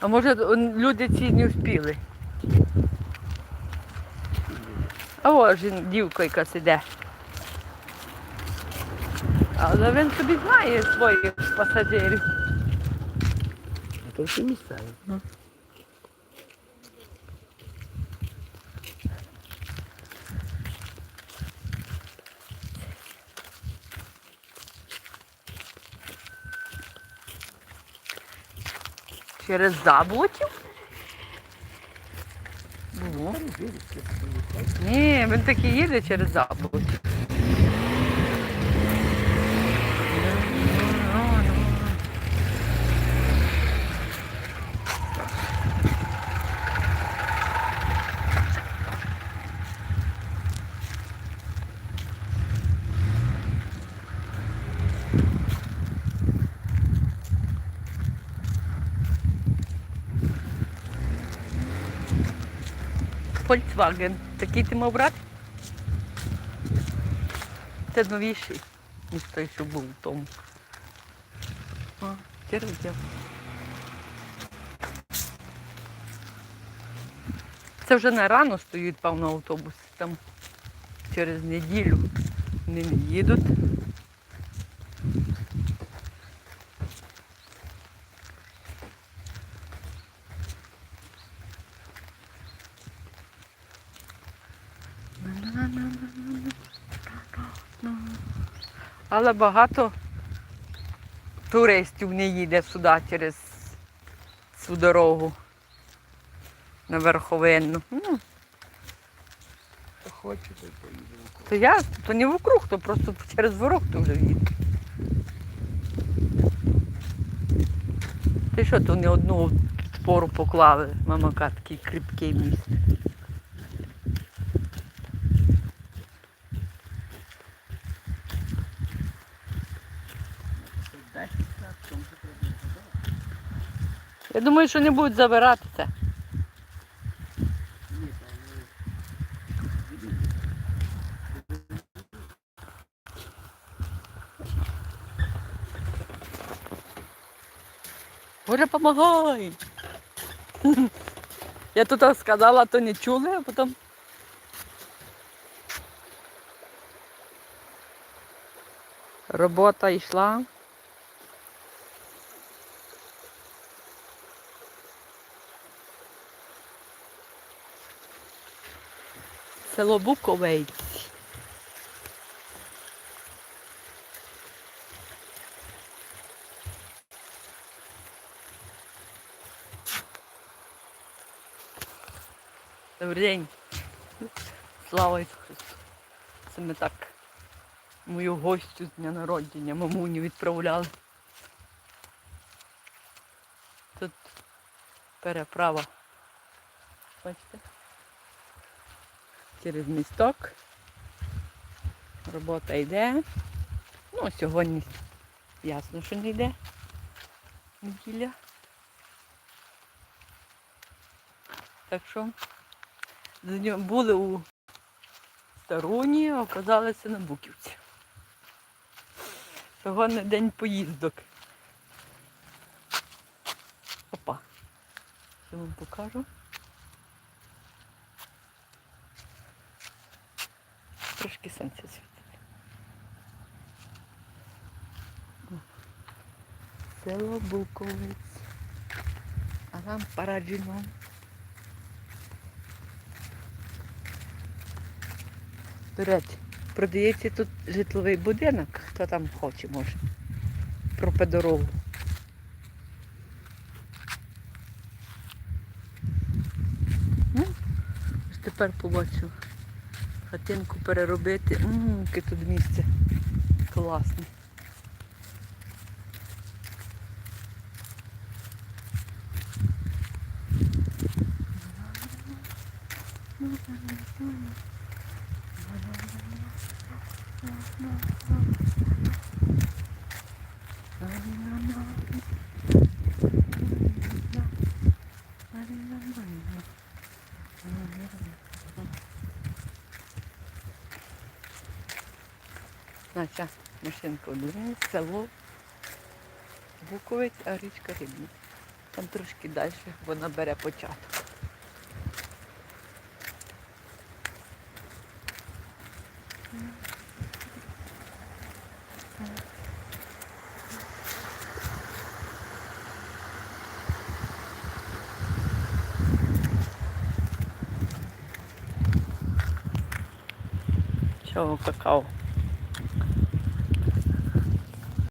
А може люди ці не вспіли. А ось дівка якась іде. Але він собі знає своїх пасажирів. А то всі місцеві. Через заботів. Ну. Ні, він таки їде через забут. Volkswagen. Такий ти мав брати? Це новіший, ніж той, що був у тому. О, взяв. Це вже не рано стоїть, певно, автобус. Там через неділю вони не їдуть. Але багато туристів не їде сюди через цю дорогу на верховинну. Ну, Хто хоче, той поїде. то я, то не вокруг, то просто через ворог то вже їде. Ти що, то не одну пору поклали, мамака такий кріпкий міст. Я думаю, що не будуть забирати це. Боже, помагай. Я тут сказала, то не чули, а потім. Робота йшла. Село Буковець. Добрий день. Слава Ісусу Це ми так мою гостю з дня народження, мамуню відправляли. Тут переправа. Бачите? Через місток. Робота йде. Ну, сьогодні ясно, що не йде. Неділя. Так що були у Старуні, а оказалися на Буківці. Сьогодні день поїздок. Опа. Що вам покажу. Трошки сонця світить. Село Буковець. А там Параджино. До речі, продається тут житловий будинок, хто там хоче, може. Про дорогу. Ну, тепер побачив. Хатинку переробити. Ммм, яке тут місце. Класне. Наша машинка одне, село Буковець, а річка Рибна. Там трошки далі, вона бере початок. Чого какао?